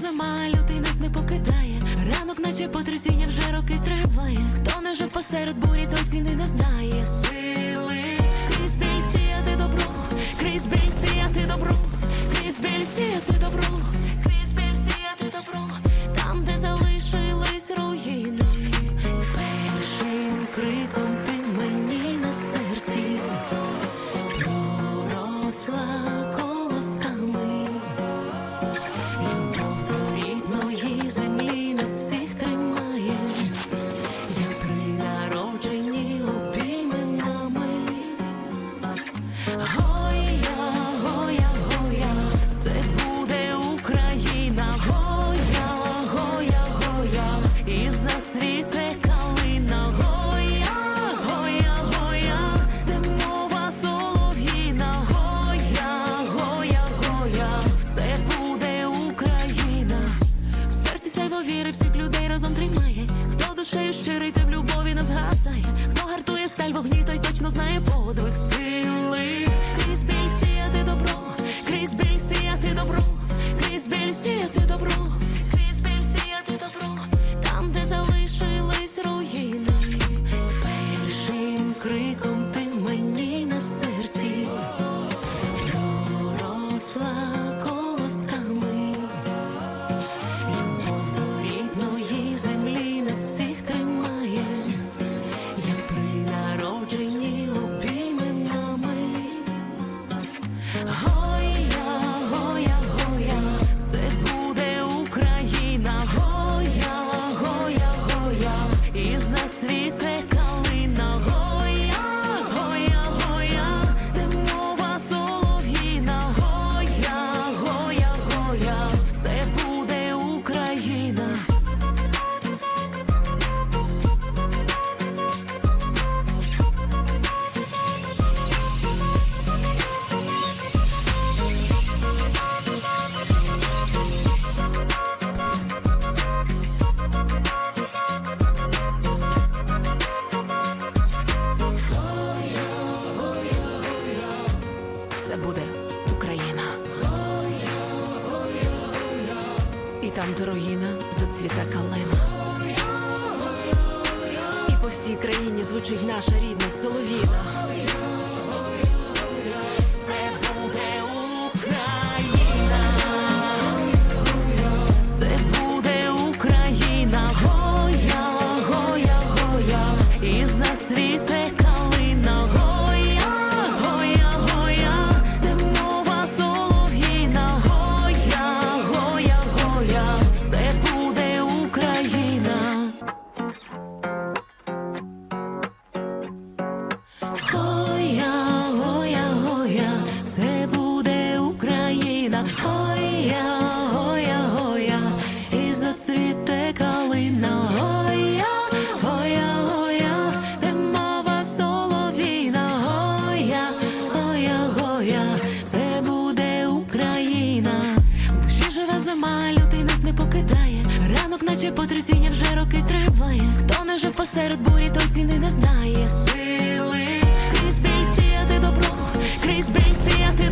зима, лютий нас не покидає. Ранок, наче потрясіння, вже роки триває. Хто не жив посеред бурі, той ціни не знає сили. Крізь біль сіяти добро, крізь біль сіяти добро, крізь біль сіяти добро, Oh. душею щирий, той в любові не згасає. Хто гартує сталь вогні, той точно знає подвиг сили. Крізь біль сіяти добро, крізь біль сіяти добро, крізь біль сіяти добро, крізь біль сіяти добро, там, де залишились руїни. З першим криком ти в мені на серці проросла Все буде Україна. І там дорогіна руїна зацвіте калина. І по всій країні звучить наша рідна соловіна. кидає, ранок, наче потрясіння вже роки триває. Хто не жив посеред бурі, той ціни не знає. Сили крізь біль сіяти добро, крізь біль сіяти